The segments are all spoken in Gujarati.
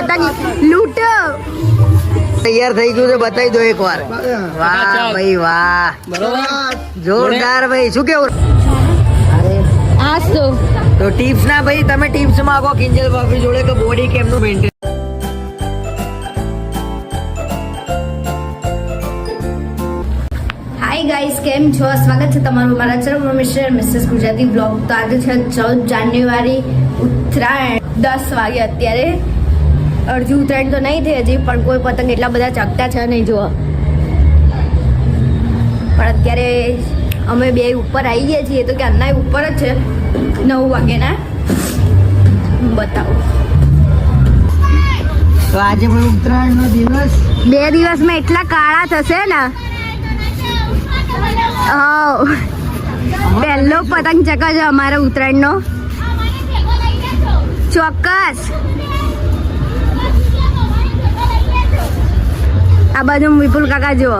પતંગ લૂંટ. તૈયાર થઈ ગયું છે બતાવી દો એકવાર. વાહ ભાઈ વાહ. જોરદાર ભાઈ. શું કેવું? અરે. આજ તો તો ટિપ્સ ના ભાઈ તમે ટિપ્સ માંગો કિંજલ ભાભી જોડે કે બોડી કેમનું મેન્ટેન હાય ગાઈસ કેમ છો? સ્વાગત છે તમારું મારા ચરમ મિસ્ટર મિસ્ટર્સ ગુજરાતી બ્લોગ તો આજે છે ચૌદ જાન્યુઆરી ઉત્તરાયણ દસ વાગે અત્યારે. અડધી ઉતરાયણ તો નહીં થઈ હજી પણ કોઈ પતંગ એટલા બધા ચકતા છે નહીં જુઓ. પણ અત્યારે અમે બે ઉપર આવી ગયા છીએ તો કે અન્ના ઉપર જ છે. નવ વાગ્યાના. બતાવો. તો આજે પણ ઉત્તરાયણનો દિવસ? બે દિવસમાં એટલા કાળા થશે ને? પહેલો પતંગ ચકા છે અમારો ઉત્તરાયણનો ચોક્કસ. આ બાજુ વિપુલ કાકા જુઓ.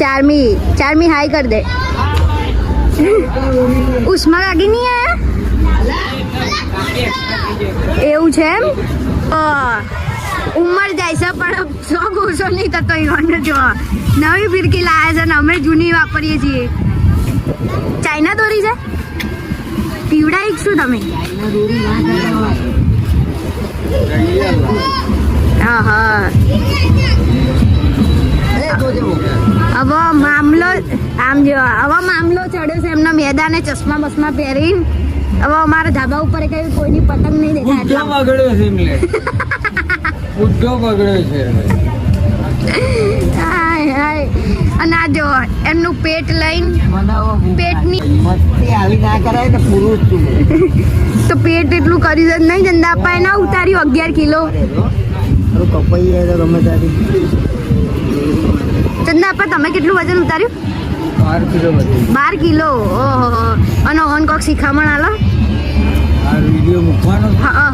ચારમી ચારમી હાઈ કર દે. ઉષ્મા કાકી નહીં આયા? એવું છે એમ? ઉંમર જાય છે, પણ શોખ ઓછો નહીં થતો ઈવન જો નવી ફિરકી લાયા છે ને અમે જૂની વાપરીએ છીએ. ચાઇના દોરી છે? પીવડાવી શું તમે? હા હા. હવે મામલો આમ જો હવે મામલો ચડ્યો છે એમના મેદાને ચશ્મા બસમા પહેરી. હવે અમારા ધાબા ઉપર કઈ કોઈની પતંગ નહીં દેખાય. બુદ્ધો બગડ્યો છે એમને બુદ્ધો બગડ્યો છે હાય હાય. અને આ જો એમનું પેટ લઈને પેટની આવી ના કરાય ને પુરુષ તો પેટ એટલું કર્યું છે નહીં ચંદાપા ના ઉતાર્યું અગિયાર કિલો. કપાઈ જાય તો ગમે તારી ચંદાપા તમે કેટલું વજન ઉતાર્યું? બાર કિલો બાર કિલો? ઓહો અને ઓન કોક શિખામણ આલો આ વીડિયો મૂકવાનો? હા હા,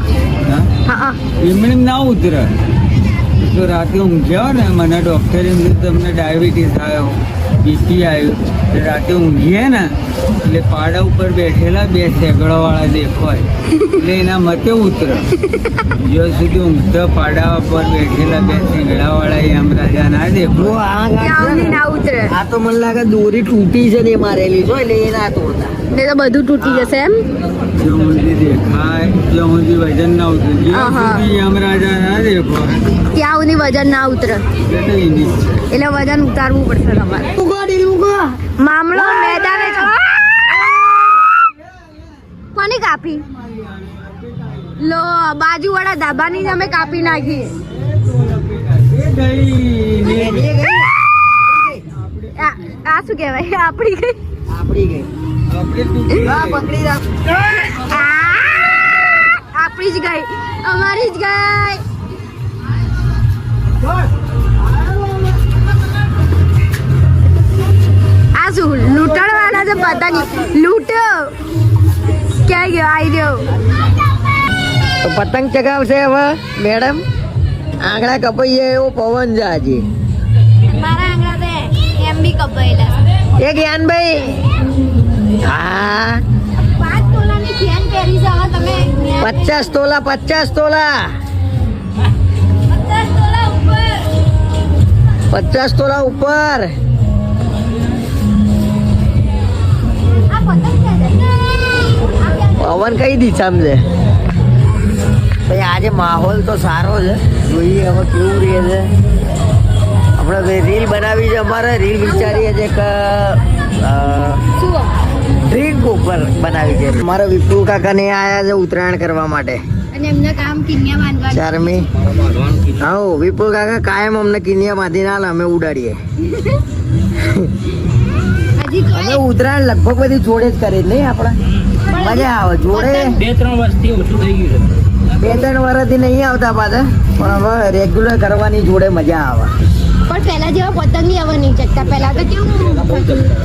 હા? હા હા. એમણે ના ઉતરે. તો રાતે ઊંઘ્યા ને મને ડૉક્ટરે એમ કીધું તમને ડાયાબિટીસ આવ્યો બીપી આવ્યું. રાતે ઊંઘીએ ને એટલે પાડા ઉપર બેઠેલા બે સેગડાવાળા દેખાય એટલે એના મતે ઉતરે. જ્યાં સુધી ઊંઘતા પાડા ઉપર બેઠેલા બે સેગડાવાળા એમ રાજા ના દેખો આ તો મને લાગે દોરી તૂટી છે ને મારેલી છો એટલે એ ના તોડતા. ને તો બધું તૂટી જશે એમ? જો સુધી દેખાય સુધી વજન ના ઉતરે. જ્યાં સુધી એમ રાજા ના દેખો ત્યાં સુધી વજન ના ઉતરે. એટલે વજન ઉતારવું પડશે તમારે. મામલો મેદાને કોની કાપી? લો બાજુ વાળા ધાબાની જ અમે કાપી નાખી આ શું કહેવાય? આપણે ગઈ. આપણી જ ગઈ અમારી જ ગઈ શું લૂંટણવાળા છે પતંગ લૂંટો ક્યાં ગયો આવી ગયો તો પતંગ ચગાવશે હવે મેડમ આંગળા કપાઈએ એવો પવન છે આજે મારા આંગળા બે એમ બી કપાયેલા એ જ્ઞાનભાઈ હા પચાસ તોલા પચાસ તોલા પચાસ તોલા ઉપર પવન કઈ દિશામાં છે ભાઈ આજે માહોલ તો સારો છે. જોઈએ હવે કેવું રહે છે. આપણે ભાઈ રીલ બનાવી છે અમારે. રીલ વિચારીએ છે કે ડ્રિંક ઉપર બનાવી છે. મારા વિપુલ કાકાને આયા છે ઉત્તરાયણ કરવા માટે. અને એમના કામ કિન્યા બાંધવા ચારમી હા વિપુલ કાકા કાયમ અમને કિન્યા બાંધી ના અમે ઉડાડીએ. અમે ઉત્તરાયણ લગભગ બધી જોડે જ કરી નહીં આપણે? મજા આવે જોડે. બે ત્રણ વર્ષથી ઓછું થઈ ગયું બે ત્રણ વર્ષથી નહીં આવતા પાછા પણ હવે રેગ્યુલર કરવાની જોડે મજા આવે. પણ પહેલા જેવા પતંગ હવે નહીં ચકતા પહેલા તો કેવું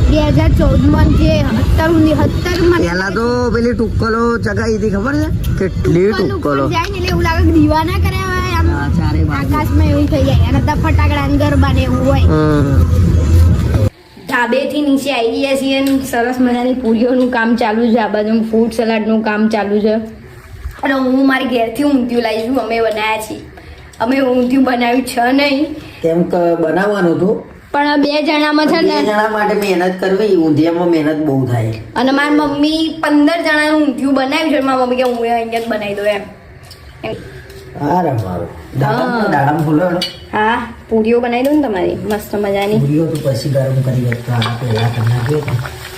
બે હજાર ચૌદમાં જે સત્તર સત્તરમાં પહેલા તો પેલી ટુક્કલો ચગાવી હતી ખબર છે? કેટલી ટુક્કલો જાય ને એવું લાગે દીવાના કર્યા હોય આમ. આકાશમાં એવું થઈ જાય. અને ફટાકડા અંદર ને એવું હોય. ધાબેથી નીચે આવી ગયા છીએ અને સરસ મજાની પૂરીઓનું કામ ચાલુ છે આ બાજુ ફૂડ સલાડનું કામ ચાલુ છે. અને હું મારી ઘેરથી ઊંધિયું લાવી છું અમે બનાવ્યા છીએ. અમે ઊંધિયું બનાવ્યું છે નહીં. કેમ કે બનાવવાનું હતું? પણ બે જણામાં છે ને જણા માટે મહેનત કરવી ઊંધિયામાં મહેનત બહુ થાય. અને મારી મમ્મી પંદર જણાનું ઊંધિયું બનાવ્યું છે મારી મમ્મી કે હું અહીંયા જ બનાવી દઉં એમ. હા. રમારો દાડમ ફૂલો હા. પૂરીઓ બનાવી દઉં ને તમારી મસ્ત મજાની પૂરીઓ તો પછી ગરમ કરી શકતો આ પહેલા તમને નાખ્યો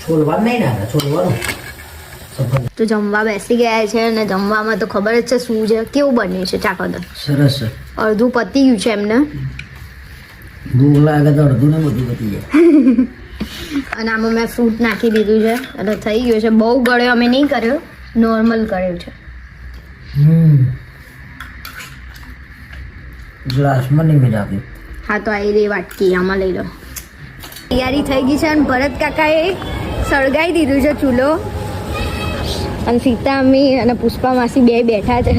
છોલવા નહીં નાખે છોલવાનું તો જમવા બેસી ગયા છે અને જમવામાં તો ખબર જ છે શું છે કેવું બન્યું છે ચાખો તો સરસ અડધું પતી ગયું છે એમને ભૂખ લાગે તો અડધું ને બધું પતી જાય અને આમાં મેં ફ્રૂટ નાખી દીધું છે. અને થઈ ગયું છે. બહુ ગળ્યો અમે નહીં કર્યો. નોર્મલ કર્યો છે. ગ્લાસમાં નહીં આપી હા તો આવી રહી વાટકી આમાં લઈ લો. તૈયારી થઈ ગઈ છે અને ભરત કાકાએ સળગાવી દીધું છે ચૂલો. અને સીતા અમ્મી અને પુષ્પા માસી બે બેઠા છે.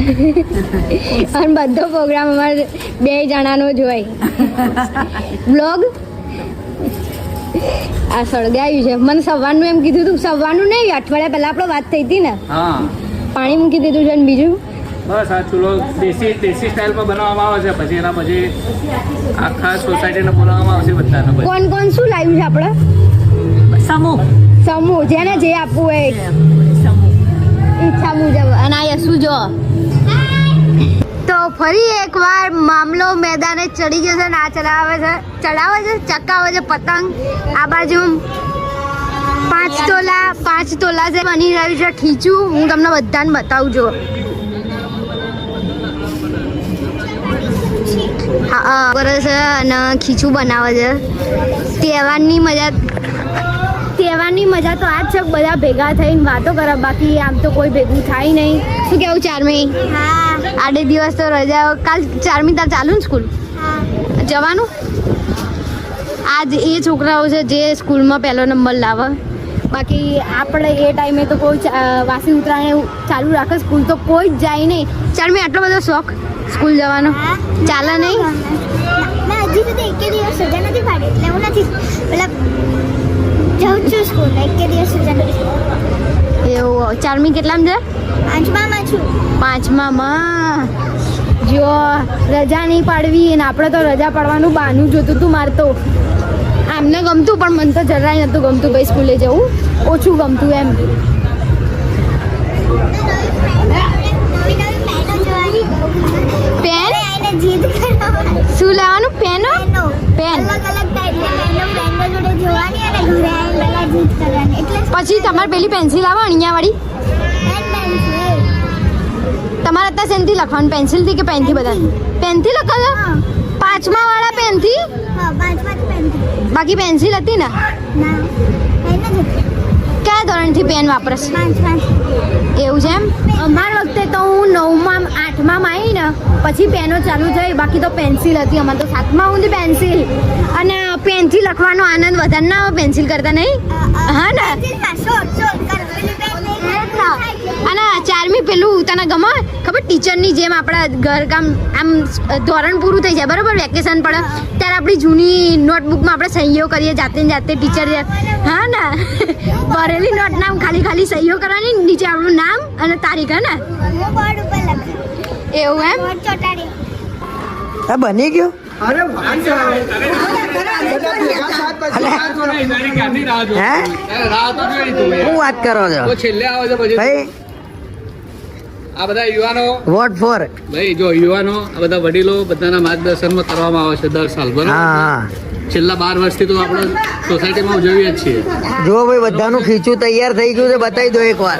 અને બધો પ્રોગ્રામ અમારે બે જણાનો જ હોય. બ્લોગ આ સળગાયું છે. મને સવારનું એમ કીધું તું સવારનું નહીં અઠવાડિયા પહેલા આપણે વાત થઈ હતી ને. હા. પાણી મૂકી દીધું છે ને બીજું? બસ આ ચૂલો દેશી દેશી સ્ટાઇલમાં બનાવવામાં આવે છે. પછી એના પછી આખા સોસાયટીને બોલાવવામાં આવશે બધાને કોણ કોણ શું લાવ્યું છે આપણે? સમૂહ. સમૂહ. જેને જે આપવું હોય ઈચ્છા મુજબ. અને આ શું જો. ફરી એકવાર મામલો મેદાને ચડી છે ને ચલાવે છે. ચડાવે છે? ચકાવે છે પતંગ. આ બાજુ પાંચ તોલા પાંચ તોલા છે બની રહ્યું છે, ખીચું. હું તમને બધાને બતાવું છું છે અને ખીચું બનાવે છે. તહેવારની મજા તહેવારની મજા તો આ જ છે બધા ભેગા થઈને વાતો કરે બાકી આમ તો કોઈ ભેગું થાય નહીં. શું કેવું ચારમી? આડે દિવસ તો રજા કાલ ચારમી તાર ચાલુ ને સ્કૂલ? જવાનું? આજ એ છોકરાઓ છે જે સ્કૂલમાં પહેલો નંબર લાવે. બાકી આપણે એ ટાઈમે તો કોઈ વાસી ઉત્તરાયણ ચાલુ રાખે સ્કૂલ તો કોઈ જ જાય નહીં. ચારમી આટલો બધો શોખ સ્કૂલ જવાનો? ચાલે નહીં? હજી સુધી એક દિવસ રજા નથી પાડી એટલે હું નથી. મતલબ સ્કૂલ એકે દિવસ એવું ચારમી કેટલામાં છે? પાંચમામાં છું. પાંચમામાં? જો રજા નહીં પાડવી અને આપણે તો રજા પાડવાનું બહાનું જોતું હતું મારે તો. આમને ગમતું પણ મને તો જરાય નહોતું ગમતું ભાઈ સ્કૂલે જવું. ઓછું ગમતું એમ. પેનો? શું લેવાનું? પેનો? પેનો. અલગ અલગ પેનો ફ્રેન્ડો જોવાની અને ઘરે આવીને પહેલા જીદ કરવાની. એટલે પછી તમારે પેલી પેન્સિલ આવે અહીંયા વાળી તમારે અત્યારે શેનથી લખવાનું પેન્સિલથી કે પેનથી બધા? પેનથી લખાવો હા. પાંચમા વાળા પેનથી હા બાકી પેન્સિલ હતી ને? કયા ધોરણથી પેન વાપરશ? એવું છે એમ? અમારા વખતે તો હું નવમાં આઠમાં આવી ને પછી પેનો ચાલુ થઈ. બાકી તો પેન્સિલ હતી અમારે તો સાતમા સુધી પેન્સિલ અને પેનથી લખવાનો આનંદ વધારે ના આવે પેન્સિલ કરતા નહીં? હા ને? અને ચારમી પેલું તને ગમે ખબર ટીચરની જેમ આપણા ઘરકામ આમ ધોરણ પૂરું થઈ જાય બરાબર? વેકેશન પડે ત્યારે આપણી જૂની નોટબુકમાં આપણે સહીઓ કરીએ જાતે ને જાતે ટીચર હા ને? ભરેલી નોટ નામ ખાલી ખાલી સહીઓ કરવાની નીચે આપણું નામ અને તારીખ હે ને? એવું એમ? આ બની ગયું? જોઉં? હે તારે રાહ તો જોઈ તું યાર. શું વાત કરો છો? છેલ્લે આવે છે ભાઈ આ બધા યુવાનો. What for? ભાઈ જો યુવાનો આ બધા વડીલો બધાના માર્ગદર્શનમાં કરવામાં આવે છે દર સાલ બરાબર? છેલ્લા બાર વર્ષથી તો આપણે સોસાયટીમાં ઉજવીએ જ છીએ. જો ભાઈ બધાનું ખીચું તૈયાર થઈ ગયું છે બતાવી દો એક વાર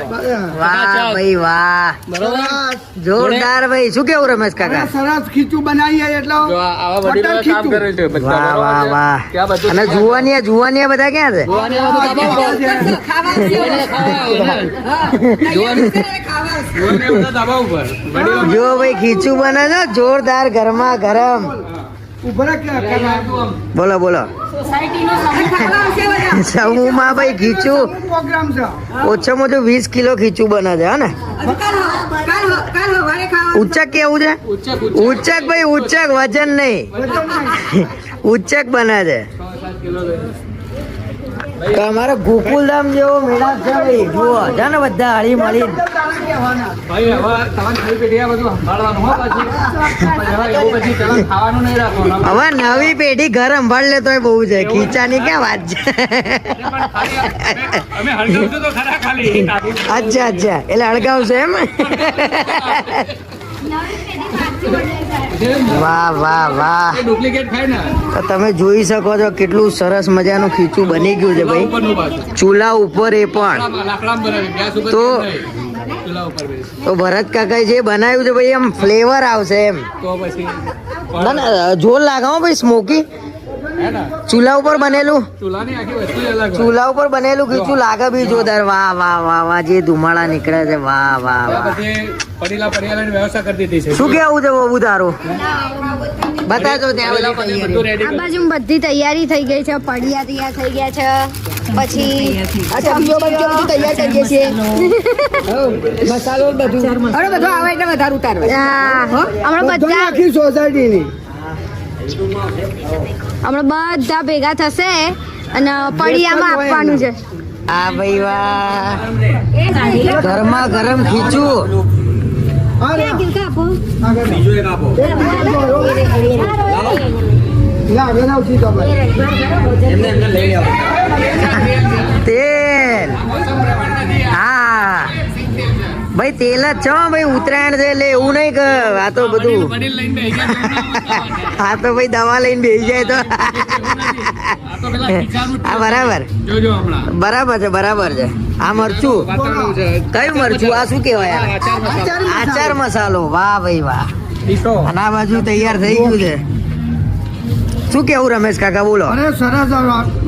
વાહ ભાઈ વાહ. જોરદાર ભાઈ શું કેવું રમેશ કાકા? સરસ ખીચું બનાવીએ એટલે આવા કામ છે વાહ વાહ વાહ. અને જુવાનિયા જુવાનિયા બધા ક્યાં છે? જો ભાઈ ખીચું બને છે જોરદાર ગરમા ગરમ. બોલો બોલો. સમૂહમાં ભાઈ ખીચું. પ્રોગ્રામ ઓછામાં ઓછું વીસ કિલો ખીચું બને છે હા ને ઉચ્ચક કેવું છે? ઉચ્ચક ભાઈ ઉચ્ચક વજન નહીં. ઉચ્ચક બને છે તો અમારે ગોકુલધામ જેવો મેળાપ છે ભાઈ. જુઓ છે ને બધા હળી મળી ભાઈ હવે તમારે ખાલી આ બધું સંભાળવાનું હો પછી. પછી હવે એવું પછી ચલણ ખાવાનું નહીં રાખવાનું. હવે નવી પેઢી ઘર સંભાળ લે તોય બહુ છે. ખીચાની ક્યાં વાત છે? પણ ખાલી અમે- અમે હળગાવશું તો ખરા ખાલી. અચ્છા અચ્છા. એટલે અળગાવશે એમ? વાહ વાહ વાહ. ડુપ્લિકેટ ખાય ને. તો તમે જોઈ શકો છો કેટલું સરસ મજાનું ખીચું બની ગયું છે ભાઈ. ચૂલા ઉપર એ પણ. તો-. તો ભરત કાકાએ જે બનાવ્યું છે ભાઈ એમ ફ્લેવર આવશે એમ. તો પછી ના ના જોર લાગાવો ભાઈ સ્મોકી ચૂલા ઉપર બનેલું. ચૂલા ઉપર બનેલું ખીચું લાગે બી જોરદાર વાહ વાહ વાહ વાહ જે ધુમાડા નીકળે છે વાહ વાહ વાહ. પછી પડેલા પડેલાની વ્યવસ્થા કરી દીધી છે. શું કેવું છે બહુ તારું બતાજો ત્યાં બાજુ બધી તૈયારી થઈ ગઈ છે પડિયા તૈયાર થઈ ગયા છે પછી બધું તૈયાર કરીએ છીએ મસાલો. બધું હા, હમણાં બધા આખી સોસાયટીની હમણાં બધા ભેગા થશે અને પડિયામાં આપવાનું છે. આ ભાઈ વાહ. ગરમા ગરમ ખીચું. તેલ. ભાઈ તેલ જ છો ભાઈ ઉત્તરાયણ છે એટલે એવું નહીં કે આ તો બધું. આ તો ભાઈ દવા લઈને બેસી જાય તો. આ તો પેલા ખીચાનું જ આ બરાબર. બરાબર છે બરાબર છે. આ મરચું. કયું મરચું? આ શું કહેવાય આચાર મસાલો. વાહ ભાઈ વાહ. અને આ બાજુ તૈયાર થઈ ગયું છે. શું કેવું રમેશ કાકા બોલો. અરે સરસ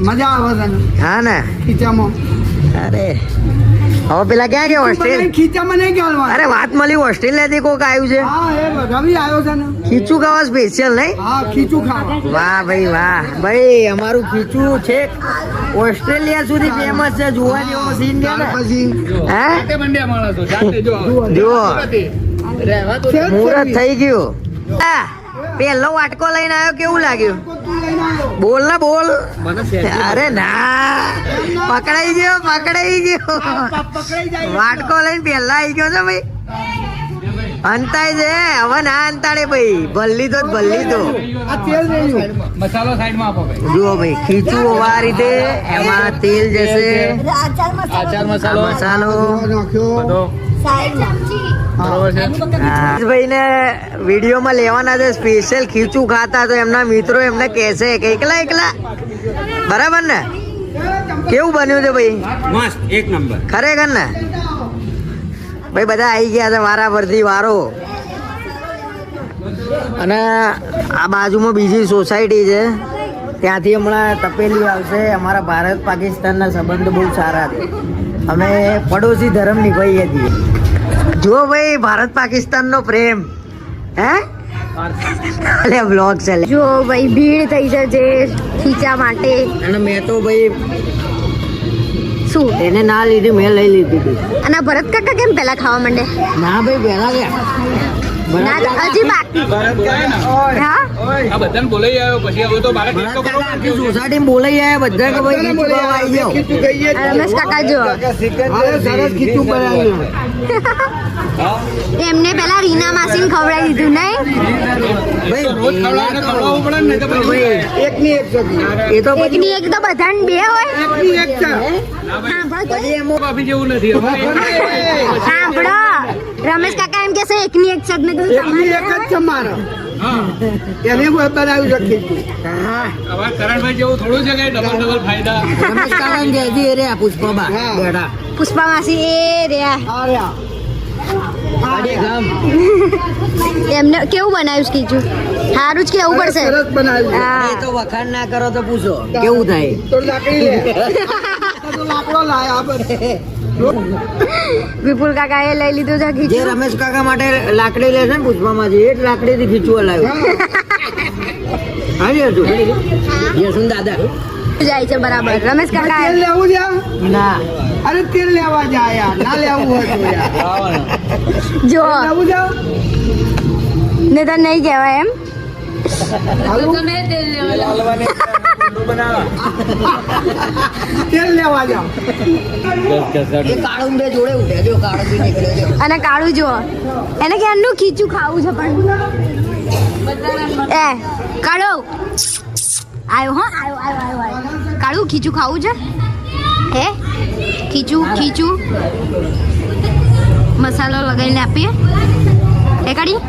મજા આવે છે. હા ને? ખીચામાં. અરે. હવે પેલા ક્યાં ગયા? હોસ્ટેલ ખીચામાં નહીં ગાળવાનું અરે વાત મળી ઓસ્ટ્રેલિયાથી કોક આવ્યું છે? હા એ રવિ આવ્યો છે ને. ખીચું ખાવા સ્પેશિયલ નહીં? હા ખીચું ખાવા. વાહ ભાઈ વાહ. ભાઈ અમારું ખીચું છે ઓસ્ટ્રેલિયા સુધી ફેમસ છે. જોવા જેવો સીન છે ને. પછી હે મંડ્યા માણસો જાતે જો. જુઓ. રહેવા તો છે મુહૂર્ત થઈ ગયું. આ, પેલો વાટકો લઈને આવ્યો કેવું લાગ્યું. બોલ. ના બોલ અરે ના. પકડાઈ ગયો પકડાઈ ગયો. વાટકો લઈને પેલા આવી ગયો છે ભાઈ. અંતાય છે. હવે ના અંતાડે ભાઈ. ભલ્લી તો ભલ્લી તો. આ તેલ રહ્યું મસાલો સાઈડમાં આપો ભાઈ. જુઓ ભાઈ ખીચું આ રીતે એમાં તેલ જશે. આચાર મસાલો. મસાલો. ભાઈ ને વિડીયોમાં લેવાના છે સ્પેશિયલ ખીચું ખાતા તો એમના મિત્રો એમને કહેશે કે એકલા એકલા. બરાબર ને? કેવું બન્યું છે ભાઈ? મસ્ત એક નંબર. ખરેખર ને? ભાઈ બધા આવી ગયા છે વારા પરથી વારો. અને આ બાજુમાં બીજી સોસાયટી છે. ત્યાંથી હમણાં તપેલી આવશે. અમારા ભારત પાકિસ્તાનના સંબંધ બહુ સારા છે. અમે પડોશી ધર્મ નિભાઈએ છીએ. જો ભાઈ ભારત પાકિસ્તાનનો પ્રેમ. હે? અલે બ્લોગ ચાલે જો ભાઈ ભીડ થઈ જશે ખીચા માટે. અને મેં તો ભાઈ શું? એને ના લીધી મેં લઈ લીધી હતી. અને ભરત કાકા કેમ પેલા ખાવા માંડે? ના ભાઈ પહેલા ગયા. હજી બાકી. હા? આ બધાને બોલાઈ આવ્યો પછી હવે તો બારે ટેસ્ટ કરવો પડશે. સોસાયટી બોલાઈ આવ્યા બધા કે ભાઈ ખીચું ખાવા આવી જાઓ ખીચું ખાઈએ આ રમેશ કાકા જો અરે સરસ ખીચું બનાવ્યું એમને પેલા રીના માસીને ખવડાવી દીધું નહીં? ને એ તો પછી એકની એક તો બધાને બે હોય? એકની એક સાંભળો. રમેશ કાકા એમ કહેશે એકની એક છત મેં એકની એક જ છે મારો એને હું બનાવી રાખી છું હા હવે કરણભાઈ જેવું થોડું છે કે ડબલ ડબલ ફાયદા? રમેશ કાકાને કહેજે એ રે આ પુષ્પા હા. બેઠા. પુષ્પા એ રહ્યા. આ. એમને કેવું બનાવ્યું છે કીધું સારું જ કેવું પડશે. સરસ બનાવ્યું એ તો વખાણ ના કરો તો પૂછો કેવું થાય? તો લાકડી લે. તો લાકડો લાયા બધે. વિપુલ કાકા એ લઈ લીધું છે જે ખીચું રમેશ કાકા માટે લાકડી લે છે ને પુષ્પામાંથી એ જ લાકડીથી ખીચું લાવ્યો હા યસુ યસુ દાદા. જાય છે બરાબર. રમેશ કાકા તેલ લેવું છે? ના. અરે તેલ લેવા જાય ના લેવું હોય જો. લેવું છે? ને તને નહીં કહેવાય એમ. તેલ લેવા જાવ એ કાળું બે જોડે ઉઠ્યા જો કાળું બી નીકળ્યો જો અને કાળું જુઓ. એને કે એનું ખીચું ખાવું છે પણ. એ કાળો. આવ્યો હા આવ્યો આવ્યો આવ્યો આવ્યો કાળું ખીચું ખાવું છે? હે? ખીચું ખીચું. મસાલો લગાવીને આપીએ. એ કાઢી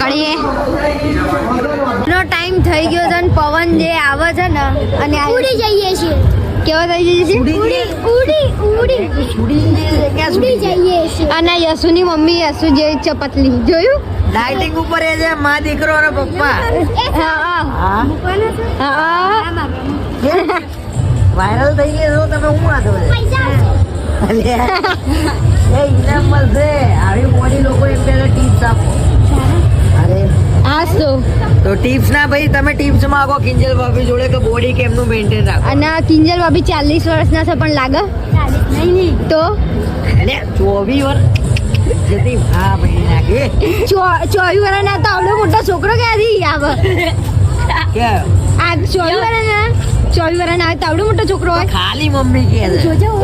કાઢીએ નો ટાઈમ થઈ ગયો છે અને પવન જે આવે છે ને અને ઉડી જઈએ છીએ. કેવો થઈ જઈએ છીએ? ઉડી ઉડી ઉડી ઉડી. જઈએ છીએ. અને યશુની મમ્મી યશુ જે છે પતલી જોયું? લાઇટિંગ ઉપર એ છે માં દીકરો અને પપ્પા. હા હા. હા? વાયરલ થઈ ગયો તમે હું વાંધો છે? પૈસા એ ઇનામ મળશે. આવી મોડી લોકો એમ પહેલા ટીપ્સ આપો. હા તો ટિપ્સ ના ભાઈ તમે ટિપ્સ માંગો કિંજલ ભાભી જોડે કે બોડી કેમનું મેન્ટેન રાખો? અને કિંજલ ભાભી ચાલીસ વર્ષના છે પણ લાગે? નહીં નહીં. તો? અને ચોવીસ વર્ષ જતી હા ભાઈ લાગે. ચો- વર્ષ ના તો આવડો મોટો છોકરો ક્યાંથી આવે? કે? આ ચોવીસ વર્ષના ચોવીસ વર્ષના આવે તો આવડો મોટો છોકરો હોય? ખાલી મમ્મી કે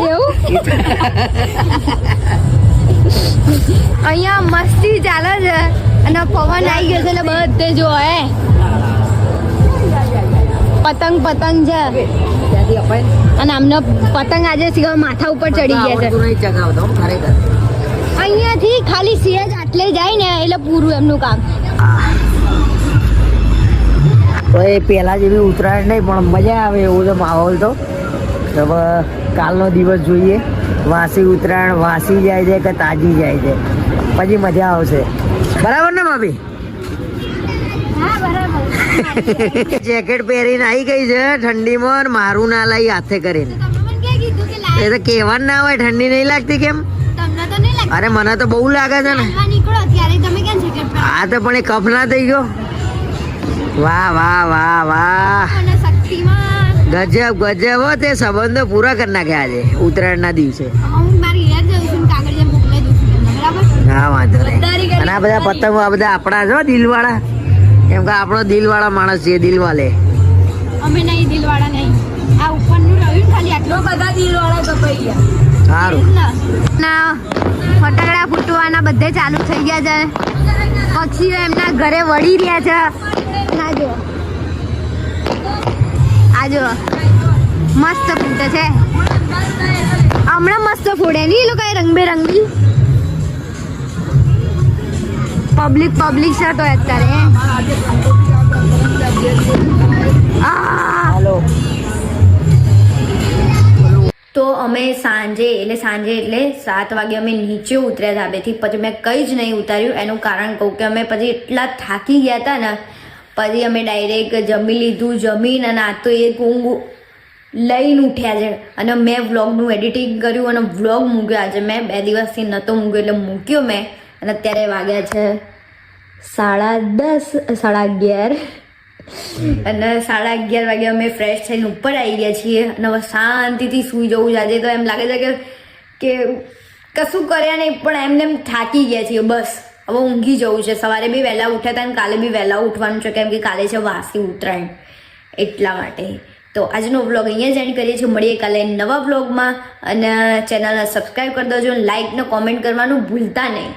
એવું? અહીંયા મસ્તી ચાલે છે. અને પવન આવી ગયો છે એટલે બધે જો હે. પતંગ પતંગ છે. અને આમનો પતંગ આજે સીધા માથા ઉપર ચડી ગયા છે. અહીંયાથી ખાલી સેજ આટલે જાય ને એટલે પૂરું એમનું કામ. તો એ પહેલા જેવી ઉત્તરાયણ નહીં પણ મજા આવે એવું તો માહોલ તો. તો હવે કાલનો દિવસ જોઈએ. વાસી ઉત્તરાયણ વાસી જાય છે કે તાજી જાય છે? પછી મજા આવશે. બરાબર ને ભાભી? જેકેટ પહેરીને આવી ગઈ છે ઠંડીમાં મારું ના લાવી હાથે કરીને. એ તો કહેવાનું ના હોય ઠંડી નહીં લાગતી કેમ? અરે મને તો બહુ લાગે છે ને. આ તો પણ એ કફ ના થઈ ગયો. વાહ વાહ વાહ વાહ. ગજબ ગજબ તે સંબંધો પૂરા કરી નાખ્યા આજે ઉત્તરાયણના દિવસે. હા વાંધો નહીં. અને આ બધા પતંગો આ બધા આપણા છો દિલવાળા. કેમ કે આપણો દિલવાળા માણસ છે દિલવાલે. અમે નહીં દિલવાળા નહીં. આ ઉપરનું રહ્યું ખાલી આટલું? બધા દિલવાળા કપાઈ ગયા. સારું. ના. ફટાકડા ફૂટવાના બધે ચાલુ થઈ ગયા છે. પક્ષીઓ એમના ઘરે વળી રહ્યા છે. આ જો આ જો મસ્ત ફૂટે છે. હમણાં મસ્ત ફૂટે નહીં એ લોકો રંગબેરંગી. પબ્લિક પબ્લિક છે તો અત્યારે. તો અમે સાંજે એટલે સાંજે એટલે સાત વાગે અમે નીચે ઉતર્યા ધાબેથી પછી મેં કંઈ જ નહીં ઉતાર્યું. એનું કારણ કહું કે અમે પછી એટલા થાકી ગયા હતા ને પછી અમે ડાયરેક્ટ જમી લીધું જમીન અને આ તો એક ઊંઘ લઈને ઉઠ્યા છે. અને મેં વ્લોગનું એડિટિંગ કર્યું અને વ્લોગ મૂક્યો. આજે મેં બે દિવસથી નહોતો મૂક્યો એટલે મૂક્યો મેં. અને અત્યારે વાગ્યા છે સાડા દસ, સાડા અગિયાર. અને સાડા અગિયાર વાગે અમે ફ્રેશ થઈને ઉપર આવી ગયા છીએ અને હવે શાંતિથી સૂઈ જવું છે. આજે તો એમ લાગે છે કે કે કશું કર્યા નહીં, પણ એમને એમ થાકી ગયા છીએ. બસ, હવે ઊંઘી જવું છે. સવારે બી વહેલા ઉઠ્યા હતા અને કાલે બી વહેલા ઉઠવાનું છે, કેમ કે કાલે છે વાસી ઉત્તરાયણ, એટલા માટે. તો આજનો વ્લોગ અહીંયા જ એન્ડ કરીએ છીએ. મળીએ કાલે નવા વ્લોગમાં અને ચેનલને સબસ્ક્રાઈબ કરી દેજો લાઇક ને કોમેન્ટ કરવાનું ભૂલતા નહીં.